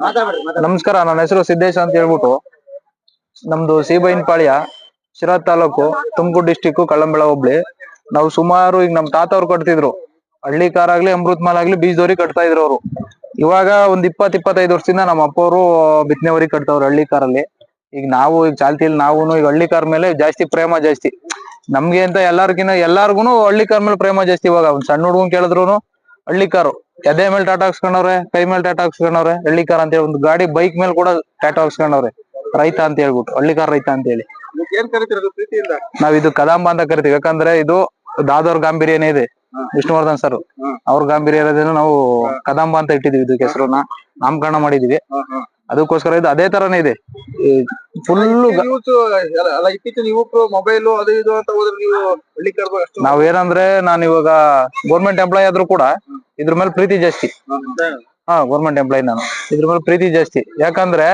ನಮಸ್ಕಾರ, ನನ್ನ ಹೆಸರು ಸಿದ್ದೇಶ ಅಂತ ಹೇಳ್ಬಿಟ್ಟು ನಮ್ದು ಸೀಬೈನ್ ಪಾಳ್ಯ ಶಿರಾ ತಾಲೂಕು, ತುಮಕೂರು ಡಿಸ್ಟಿಕ್ ಕಳ್ಳಂಬೆಳ ಹೋಬ್ಳಿ. ನಾವು ಸುಮಾರು ಈಗ ನಮ್ ತಾತ ಅವ್ರು ಕಟ್ತಿದ್ರು. ಹಳ್ಳಿ ಕಾರ್ ಆಗ್ಲಿ ಅಮೃತ್ ಮಾಲ್ ಆಗ್ಲಿ ಬೀಜದವ್ರಿ ಕಟ್ತಾ ಇದ್ರು ಅವರು. ಇವಾಗ ಒಂದ್ ಇಪ್ಪತ್, ಇಪ್ಪತ್ತೈದು ವರ್ಷದಿಂದ ನಮ್ಮ ಅಪ್ಪ ಅವರು ಬಿತ್ತನೆವರಿ ಕಟ್ತವ್ರು ಹಳ್ಳಿ ಕಾರಲ್ಲಿ. ಈಗ ನಾವು, ಈಗ ಚಾಲ್ತಿಯಲ್ಲಿ ನಾವು ಈಗ ಹಳ್ಳಿ ಕಾರ್ ಮೇಲೆ ಜಾಸ್ತಿ ಪ್ರೇಮ ಜಾಸ್ತಿ. ನಮ್ಗೆ ಅಂತ ಎಲ್ಲಾರ್ಗಿನ ಎಲ್ಲಾರ್ಗು ಹಳ್ಳಿ ಕಾರ್ ಮೇಲೆ ಪ್ರೇಮ ಜಾಸ್ತಿ ಇವಾಗ. ಒಂದ್ ಸಣ್ಣ ಹುಡುಗನ್ ಕೇಳಿದ್ರು ಹಳ್ಳಿ ಕಾರು. ಎದೆ ಮೇಲೆ ಟಾಟಾ ಹಾಕ್ಸ್ಕೊಂಡವ್ರೆ ಕೈ ಮೇಲೆ ಟಾಟಾ ಹಾಕ್ಸ್ಕೊಂಡವ್ರೆ ಹಳ್ಳಿ ಕಾರ್ ಅಂತ ಹೇಳಿ ಒಂದು ಗಾಡಿ ಬೈಕ್ ಮೇಲೆ ಕೂಡ ಟಾಟಾ ಹಾಕ್ಸ್ಕೊಂಡವ್ರೆ. ರೈತ ಅಂತ ಹೇಳ್ಬಿಟ್ಟು ಹಳ್ಳಿ ಕಾರ್ ರೈತ ಅಂತ ಹೇಳಿ. ನಾವ್ ಇದು ಕದಾಂಬ ಅಂತ ಕರಿತೀವಿ. ಯಾಕಂದ್ರೆ ಇದು ದಾದವ್ರ ಗಾಂಭೀರ್ಯನೇ ಇದೆ. ವಿಷ್ಣುವರ್ಧನ್ ಸರ್. ಅವ್ರ ಗಾಂಭೀರ್ಯ ಇರೋದನ್ನ ನಾವು ಕದಂಬ ಅಂತ ಇಟ್ಟಿದೀವಿ ಇದಕ್ಕೆ ಹೆಸರನ್ನ. ನಾಮಕರಣ ಮಾಡಿದೀವಿ. ಅದಕ್ಕೋಸ್ಕರ ಇದು ಅದೇ ತರನೇ ಇದೆ. ಅಲ್ಲ ಇತ್ತೀಚಿನ ಯುವಕರು ಮೊಬೈಲ್ ಅದು ಇದು ಅಂತ ಹೋದ್ರೆ ನೀವು ಹಳ್ಳಿ ಕರ್ಬ ಅಷ್ಟು ನಾವ್ ಏನಂದ್ರೆ ನಾನು ಇವಾಗ ಗೌರ್ಮೆಂಟ್ ಎಂಪ್ಲಾಯ್ ಆದ್ರೂ ಕೂಡ ಇದ್ರ ಮೇಲೆ ಪ್ರೀತಿ ಜಾಸ್ತಿ. ಹಾ ಗೌರ್ಮೆಂಟ್ ಎಂಪ್ಲಾಯ್ ನಾನು. ಇದ್ರ ಮೇಲೆ ಪ್ರೀತಿ ಜಾಸ್ತಿ. ಯಾಕಂದ್ರೆ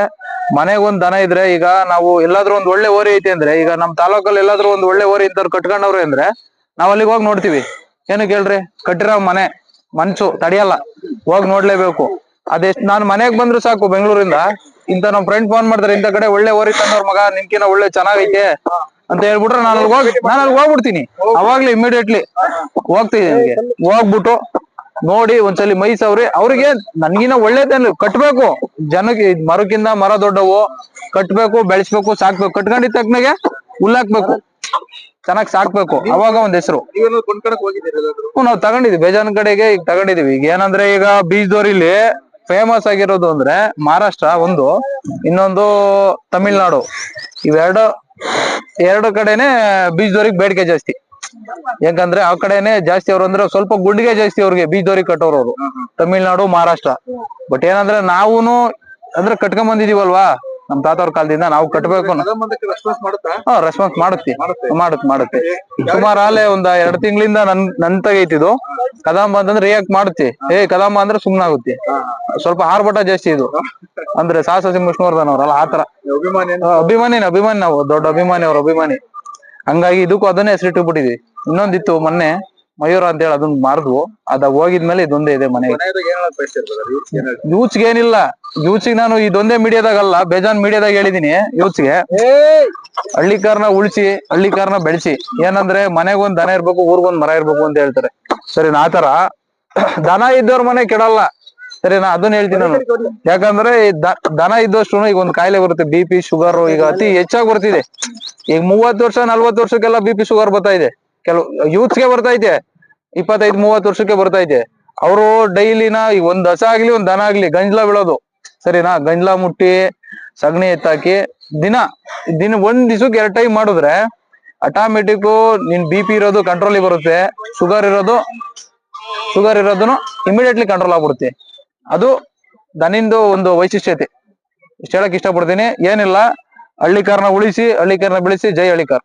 ಮನೆಗ್ ಒಂದ್ ದನ ಇದ್ರೆ ಈಗ ನಾವು ಎಲ್ಲಾದ್ರೂ ಒಂದ್ ಒಳ್ಳೆ ಓರಿ ಐತಿ ಅಂದ್ರೆ ಈಗ ನಮ್ ತಾಲೂಕಲ್ಲಿ ಎಲ್ಲಾದ್ರೂ ಒಂದ್ ಒಳ್ಳೆ ಓರಿ ಇಂತವ್ರು ಕಟ್ಕೊಂಡವ್ರೆ ಅಂದ್ರೆ ನಾವ್ ಅಲ್ಲಿಗೆ ಹೋಗಿ ನೋಡ್ತೀವಿ. ಏನಕ್ಕೆ ಹೇಳ್ರಿ? ಕಟ್ಟಿರೋ ಮನೆ ಮನ್ಸು ತಡಿಯಲ್ಲ. ಹೋಗಿ ನೋಡ್ಲೇಬೇಕು. ಅದೆಷ್ಟ್ ನಾನು ಮನೆಗ್ ಬಂದ್ರು ಸಾಕು ಬೆಂಗಳೂರಿಂದ. ಇಂತ ನಮ್ ಫ್ರೆಂಡ್ ಫೋನ್ ಮಾಡ್ತಾರೆ ಇಂತ ಕಡೆ ಒಳ್ಳೆ ಓರಿ ತಂದವ್ರ ಮಗ ನಿನ್ಕಿನ ಒಳ್ಳೆ ಚೆನ್ನಾಗೈತೆ ಅಂತ ಹೇಳ್ಬಿಟ್ರೆ ನಾನು ಅಲ್ಲಿ ಹೋಗಿ ನಾನು ಅಲ್ಲಿ ಹೋಗ್ಬಿಡ್ತೀನಿ. ಅವಾಗ್ಲೇ ಇಮಿಡಿಯೇಟ್ಲಿ ಹೋಗ್ತೀನಿ ಅಲ್ಲಿಗೆ ಹೋಗ್ಬಿಟ್ಟು ನೋಡಿ ಒಂದ್ಸಲಿ ಮೈಸವ್ರಿ ಅವ್ರಿಗೆ ನನ್ಗಿನ ಒಳ್ಳೇದೇನು ಕಟ್ಬೇಕು. ಜನಕ್ಕೆ ಮರಕ್ಕಿಂತ ಮರ ದೊಡ್ಡವು. ಕಟ್ಬೇಕು ಬೆಳೆಸ್ಬೇಕು ಸಾಕ್ಬೇಕು. ಕಟ್ಕೊಂಡಿದ್ ತಕ್ಕನಾಗೆ ಹುಲ್ಲಾಕ್ಬೇಕು ಚೆನ್ನಾಗ್ ಸಾಕ್ಬೇಕು. ಅವಾಗ ಒಂದ್ ಹೆಸರು. ನಾವ್ ತಗೊಂಡಿದ್ವಿ. ಬೇಜಾನ್ ಕಡೆಗೆ ಈಗ ತಗೊಂಡಿದೀವಿ. ಈಗ ಏನಂದ್ರೆ ಈಗ ಬೀಜದವ್ರಿಲಿ ಫೇಮಸ್ ಆಗಿರೋದು ಅಂದ್ರೆ ಮಹಾರಾಷ್ಟ್ರ ಒಂದು, ಇನ್ನೊಂದು ತಮಿಳ್ನಾಡು. ಇವೆರಡು, ಎರಡು ಕಡೆನೆ ಬೀಜದವ್ರಿಗೆ ಬೇಡಿಕೆ ಜಾಸ್ತಿ. ಯಾಕಂದ್ರೆ ಆ ಕಡೆನೆ ಜಾಸ್ತಿ ಅವ್ರು ಅಂದ್ರೆ ಸ್ವಲ್ಪ ಗುಂಡಿಗೆ ಜಾಸ್ತಿ ಅವ್ರಿಗೆ ಬೀಜದವ್ರಿಗೆ ಅವರು ತಮಿಳ್ನಾಡು, ಮಹಾರಾಷ್ಟ್ರ. ಬಟ್ ಏನಂದ್ರೆ ನಾವೂನು ಅಂದ್ರೆ ಕಟ್ಕೊಂಡ್ ಬಂದಿದೀವಲ್ವಾ ನಮ್ ತಾತವ್ರ ಕಾಲದಿಂದ ನಾವು ಕಟ್ಟಬೇಕು ಹಾ ರೆಸ್ಪಾನ್ಸ್ ಮಾಡುತ್ತೆ. ಮಾಡುತ್ತೆ. ಮಾಡುತ್ತೆ ಸುಮಾರು ಆಲೆ ಒಂದ್ ಎರಡ್ ತಿಂಗಳಿಂದ ನನ್ ನನ್ ಇದು ಕದಾಂಬ ಅಂತಂದ್ರೆ ರಿಯಾಕ್ಟ್ ಮಾಡುತ್ತೆ. ಏ ಕದಾಂಬ ಅಂದ್ರೆ ಸುಮ್ನಾಗುತ್ತೆ. ಸ್ವಲ್ಪ ಹಾರ್ಬಟ ಜಾಸ್ತಿ ಇದು. ಅಂದ್ರೆ ಸಾಹಸ ಸಿಂಹ ವಿಷ್ಣುವರ್ಧನ್ ಅವ್ರಲ್ಲ ಆತರ ಅಭಿಮಾನಿ ಅಭಿಮಾನಿ ನಾವು. ದೊಡ್ಡ ಅಭಿಮಾನಿ ಅವ್ರ ಅಭಿಮಾನಿ. ಹಂಗಾಗಿ ಇದಕ್ಕೂ ಅದನ್ನೇ ಹೆಸರಿಟ್ಟುಬಿಟ್ಟಿದ್ವಿ ಇನ್ನೊಂದಿತ್ತು ಮೊನ್ನೆ. ಮಯೂರ ಅಂತ ಹೇಳಿ ಅದನ್ನ ಮಾರಿದ್ವು ಅದ ಹೋಗಿದ್ಮೇಲೆ ಇದೊಂದೇ ಇದೆ ಮನೆ. ಯೂಚ್ಗೆ ಏನಿಲ್ಲ ಯೂಚ್ಗೆ ನಾನು ಇದೊಂದೇ ಮೀಡಿಯಾದಾಗಲ್ಲ ಬೇಜಾನ್ ಮೀಡಿಯಾದಾಗ ಹೇಳಿದೀನಿ ಯೂತ್ಸ್ಗೆ ಹಳ್ಳಿಕಾರನ ಉಳಿಸಿ ಹಳ್ಳಿಕಾರನ ಬೆಳೆಸಿ ಏನಂದ್ರೆ ಮನೆಗೊಂದ್ ದನ ಇರ್ಬೇಕು ಊರ್ಗೊಂದ್ ಮರ ಇರ್ಬೇಕು ಅಂತ ಹೇಳ್ತಾರೆ. ಸರಿ ಆತರ ದನ ಇದ್ದವ್ರ ಮನೆ ಕೆಡಲ್ಲ. ಸರಿ ನಾ ಅದನ್ನ ಹೇಳ್ತೀನಿ ನಾನು. ಯಾಕಂದ್ರೆ ದನ ಇದ್ದಷ್ಟು ಈಗ ಒಂದ್ ಕಾಯಿಲೆ ಬರುತ್ತೆ. ಬಿ ಪಿ ಶುಗರ್ ಈಗ ಅತಿ ಹೆಚ್ಚಾಗಿ ಬರ್ತಿದೆ. ಈಗ ಮೂವತ್ ವರ್ಷ ನಲ್ವತ್ತು ವರ್ಷಕ್ಕೆಲ್ಲ ಬಿ ಪಿ ಶುಗರ್ ಬರ್ತಾ ಇದೆ. ಕೆಲವು ಯೂತ್ಸ್ಗೆ ಬರ್ತಾ ಇದೆ ಇಪ್ಪತ್ತೈದು, ಮೂವತ್ತು ವರ್ಷಕ್ಕೆ ಬರ್ತಾ ಇದೆ. ಅವರು ಡೈಲಿನ ಒಂದ್ ದಸ ಆಗ್ಲಿ, ಒಂದ್ ದನ ಆಗ್ಲಿ ಗಂಜ್ಲ ಬೀಳೋದು. ಸರಿನಾ? ಗಂಜ್ಲ ಮುಟ್ಟಿ, ಸಗಣಿ ಎತ್ತಾಕಿ, ದಿನ ದಿನ ಒಂದ್ ದಿವ್ಸಕ್ಕೆ ಎರಡ್ ಟೈಮ್ ಮಾಡಿದ್ರೆ ಆಟೋಮೆಟಿಕ್ ನಿನ್ ಬಿ ಪಿ ಇರೋದು ಕಂಟ್ರೋಲಿಗೆ ಬರುತ್ತೆ. ಶುಗರ್ ಇರೋದು ಶುಗರ್ ಇರೋದನ್ನು ಇಮಿಡಿಯೇಟ್ಲಿ ಕಂಟ್ರೋಲ್ ಆಗ್ಬಿಡುತ್ತೆ. ಅದು ದನಿಂದು ಒಂದು ವೈಶಿಷ್ಟ್ಯತೆ. ಇಷ್ಟ ಹೇಳಕ್ ಇಷ್ಟಪಡ್ತೀನಿ. ಏನಿಲ್ಲ, ಹಳ್ಳಿಕಾರನ ಉಳಿಸಿ, ಹಳ್ಳಿಕಾರನ ಬೆಳೆಸಿ, ಜೈ ಹಳ್ಳಿಕಾರ್.